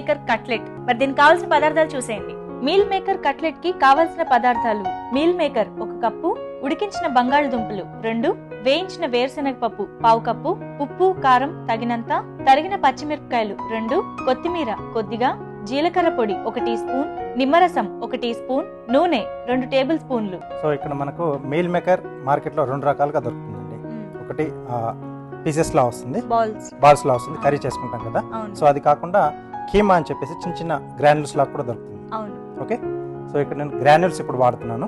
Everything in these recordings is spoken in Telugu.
Maker cutlet. మరి దీనికి కావాల్సిన పదార్థాలు చూసేయండి. మీల్ మేకర్ కట్లెట్కి కావాల్సిన పదార్థాలు. మీల్ మేకర్ ఒక కప్పు ఉడికించిన బంగాళదుంపలు రెండు వేయించిన వేరుశనగ పప్పు పావు కప్పు ఉప్పు కారం తగినంత తరిగిన పచ్చిమిరపకాయలు రెండు కొత్తిమీర కొద్దిగా జీలకర్ర పొడి ఒక టీ స్పూన్ నిమ్మరసం ఒక టీ స్పూన్ నూనె రెండు టేబుల్ స్పూన్లు. సో ఇక్కడ మనకు మీల్ మేకర్ మార్కెట్లో రెండు రకాలుగా దొరుకుతుందండి. ఒకటి పీసెస్లా వస్తుంది. బాల్స్. బాల్స్లా వస్తుంది కర్రీ చేసుకుంటాం కదా. సో అది కాకుండా కీమా అని చెప్పేసి చిన్న చిన్న గ్రాన్యూల్స్ లాగా కూడా దొరుకుతుంది. ఓకే? సో ఇక్కడ నేను గ్రాన్యూల్స్ ఇప్పుడు వాడుతున్నాను.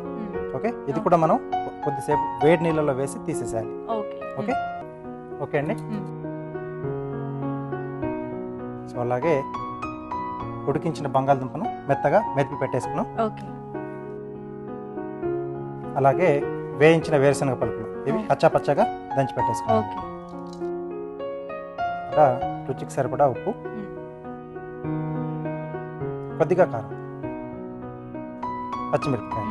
ఓకే? ఇది కూడా మనం కొద్దిసేపు వేడి నీళ్ళలో వేసి తీసేసేయాలి. ఓకే. ఓకే? అండి. సో అలాగే ఉడికించిన బంగాళదుంపను మెత్తగా మెదిపి పెట్టేసుకున్నాం. ఓకే. అలాగే వేయించిన వేరుశనగ పలుకులు. ఇవి. పచ్చా పచ్చగా దంచి పెట్టేసుకున్నాం. రుచికి సరిపడా ఉప్పు. కొద్దిగా కారం. పచ్చిమిరపకాయ.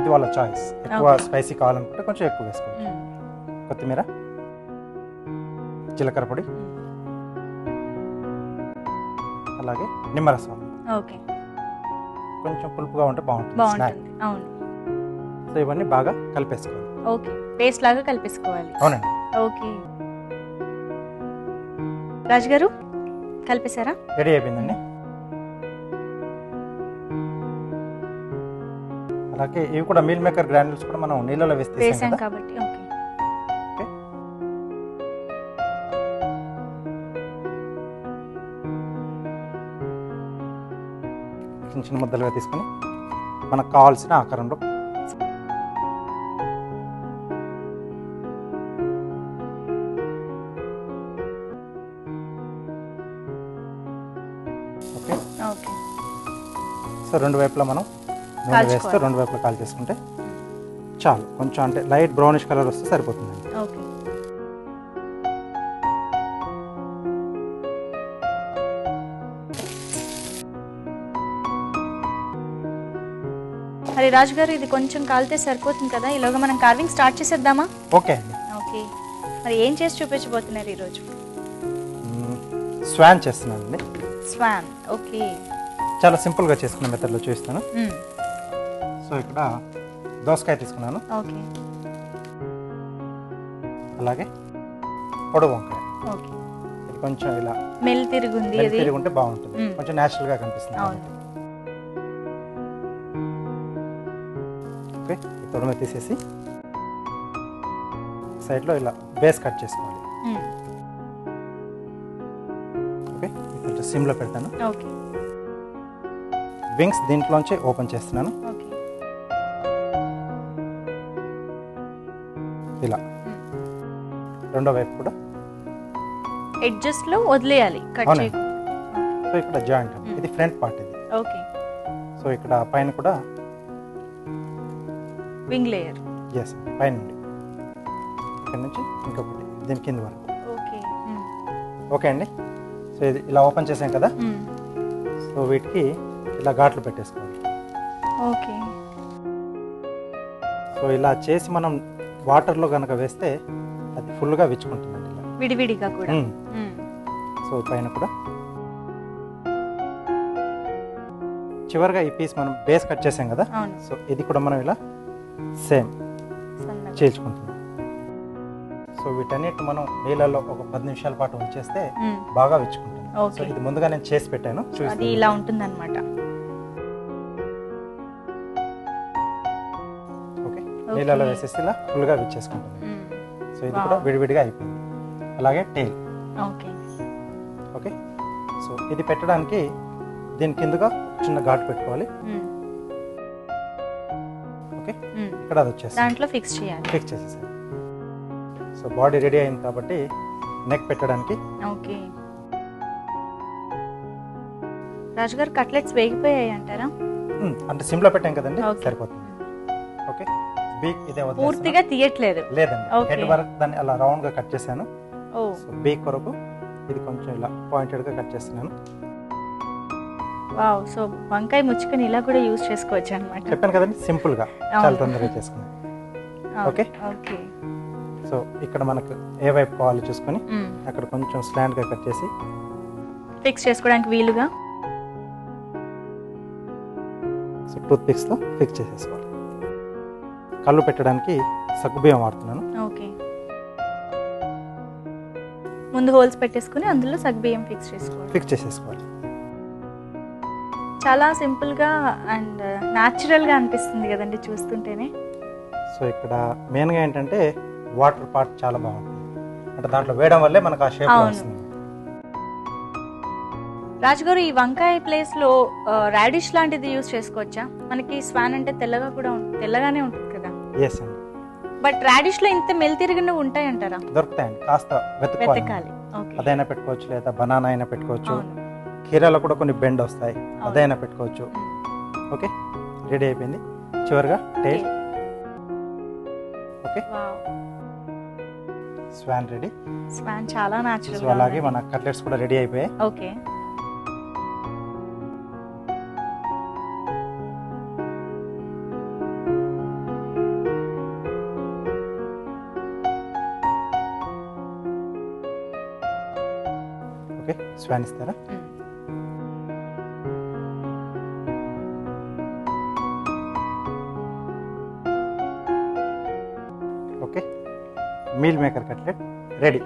ఇది వాళ్ళ చాయిస్ ఎక్కువ. స్పైసీ కావాలనుకుంటే కొంచెం ఎక్కువ మ్మ్. కొత్తిమీర జీలకర్ర పొడి. అలాగే నిమ్మరసం. ఓకే. కొంచెం పులుపుగా ఉంటే బాగుంటుంది. స్నాక్ బాగుంటుంది. అవును. సో ఇవన్నీ బాగా కలిపేసుకోవాలి. ఓకే. పేస్ట్ లాగా కలిపేసుకోవాలి. అవునండి. ఓకే. రాజు గారు కలిపేశారా? రెడీ అయిపోయిందండి. అలాగే ఇవి కూడా మీల్ మేకర్ గ్రాన్యూల్స్ కూడా మనం నీళ్ళలో వేసి తీసాం వేసాం కదా. కాబట్టి ఓకే. చిన్న చిన్న ముద్దలుగా తీసుకొని మనకు కావాల్సిన ఆకారంలో ఓకే. సో రెండు వైపులా మనం నూనె వేస్తే. రెండు వైపులా కాల్ చేసుకుంటే చాలు. కొంచెం అంటే లైట్ బ్రౌనిష్ కలర్ వస్తే సరిపోతుందండి. ఓకే. రాజు గారు ఇది కొంచెం కాలితే సరిపోతుంది కదా? ఈలోగా మనం కార్వింగ్ స్టార్ట్ చేసేద్దామా? ఓకే అండి. ఓకే. మరి ఏం చేసి చూపించబోతున్నారు ఈరోజు. స్వాన్ చేస్తున్నానండి. స్వాన్ ఓకే చాలా సింపుల్గా చేసుకున్న మెథడ్లో చూపిస్తాను. మ్మ్. సో ఇక్కడ దోసకాయ తీసుకున్నాను. ఓకే అలాగే పొడవు వంకాయ. ఓకే ఇది కొంచెం ఇలా మెల్ తిరుగుంది అది. తిరిగి ఉంటే బాగుంటుంది. మ్మ్. కొంచెం న్యాచురల్గా కనిపిస్తుంది అవును. ఓకే తొడమ తీసేసి సైడ్లో ఇలా బేస్ కట్ చేసుకోవాలి. మ్మ్. ఓకే. కొంచెం సిమ్లో పెడతాను. వింగ్స్ దీంట్లోంచి ఓపెన్ చేస్తున్నాను. ఇలా. రెండో వైపు కూడా. ఎడ్జెస్లో వదిలేయాలి కట్ సో ఇక్కడ జాయింట్. ఇది ఫ్రంట్ పార్ట్ ఇది. ఓకే. సో ఇక్కడ పైన కూడా వింగ్ లేయర్. ఎస్ పైన నుండి ఇక్కడ నుంచి ఇంకొకటి. దీని కింద వరకు. ఓకే. ఓకే అండి. సో ఇది ఇలా ఓపెన్ చేసాం కదా? సో వీటికి ఇలా ఘాట్లు పెట్టేసుకోవాలి. ఓకే. సో ఇలా చేసి మనం వాటర్లో కనుక వేస్తే అది ఫుల్గా విచ్చుకుంటుందండి ఇలా. విడివిడిగా కూడా. సో పైన కూడా. చివరిగా ఈ పీస్ మనం బేస్ కట్ చేసాం కదా? సో ఇది కూడా మనం ఇలా సేమ్ చేర్చుకుంటున్నాం సో వీటన్నిటి మనం నీళ్ళలో ఒక పది నిమిషాల పాటు ఉంచేస్తే. బాగా విచ్చుకుంటుంది. సో ఇది ముందుగా నేను చేసి పెట్టాను. చూపిస్తాను. ఇలా ఉంటుందన్నమాట. ఓకే. ఓకే. నీళ్ళలో వేసేసి ఇలా ఫుల్గా విచ్చేసుకుంటుంది. సో ఇది కూడా. విడివిడిగా అయిపోయింది. అలాగే టైల్ ఓకే. ఓకే. సో ఇది పెట్టడానికి దీని కిందగా చిన్న ఘాటు పెట్టుకోవాలి. ఓకే. ఇక్కడ అది వచ్చేస్తుంది. దాంట్లో ఫిక్స్ చేయాలి. ఫిక్స్ చేసేసాను సో బాడీ రెడీ అయింది కాబట్టి నెక్ పెట్టడానికి. ఓకే. రాజుగారు కట్లెట్స్ వేగిపోయాయి అంటారా? అంటే సిమ్లో పెట్టాం కదండి. సరిపోతుంది. ఓకే. బీక్ ఇదే. పూర్తిగా తీయట్లేదు. లేదండి. ఓకే. హెడ్ వరకు దాన్ని అలా రౌండ్గా కట్ చేశాను. ఓ. సో బీక్ వరకు ఇది కొంచెం ఇలా పాయింటెడ్గా కట్ చేస్తున్నాను. వావ్. సో వంకాయ ముచ్చుకొని ఇలా కూడా యూజ్ చేసుకోవచ్చు అనమాట చెప్పాను కదండి సింపుల్గా. చాలా అవును. తొందరగా చేసుకున్నాను. ఓకే. ఓకే. సో ఇక్కడ మనకు ఏ వైపు కావాలో చూసుకొని. అక్కడ కొంచెం స్లాండ్గా కట్ చేసి ఫిక్స్ చేసుకోవడానికి వీలుగా? సో టూత్ పిక్స్తో ఫిక్స్ చేసేసుకోవాలి. కళ్ళు పెట్టడానికి సగ్గుబియ్యం వాడుతున్నాను. ఓకే. ముందు హోల్స్ పెట్టేసుకుని అందులో సగ్బియ్యం ఫిక్స్ చేసుకోవాలి. ఫిక్స్ చేసేసుకోవాలి. చాలా సింపుల్గా అండ్ న్యాచురల్గా అనిపిస్తుంది కదండి చూస్తుంటేనే. సో ఇక్కడ మెయిన్గా ఏంటంటే వాటర్ పార్ట్ చాలా బాగుంటుంది. అంటే దాంట్లో వేయడం వల్లే మనకు ఆ షేప్. వస్తుంది. రాజుగారు ఈ వంకాయ ప్లేస్లో రాడిష్ లాంటిది యూజ్ చేసుకోవచ్చా? మనకి స్వాన్ అంటే తెల్లగా కూడా తెల్లగానే ఉంటుంది కదా? ఎస్ అండి బట్ రాడిష్లో ఇంత మెలితిరిగినవి ఉంటాయంటారా? దొరుకుతాయండి. కాస్త వెతకాలి. అదైనా పెట్టుకోవచ్చు లేదా బనానా అయినా పెట్టుకోవచ్చు. కీరాలో కూడా కొన్ని బెండ్ వస్తాయి. అదైనా పెట్టుకోవచ్చు. ఓకే రెడీ అయిపోయింది. చివరిగా tail okay swan ready swan చాలా సో న్యాచురల్ అలాగే మన కట్లెట్స్ కూడా రెడీ అయిపోయాయి. ఓకే ఓకే స్వాన్ ఇస్తారా? Okay meal maker cutlet ready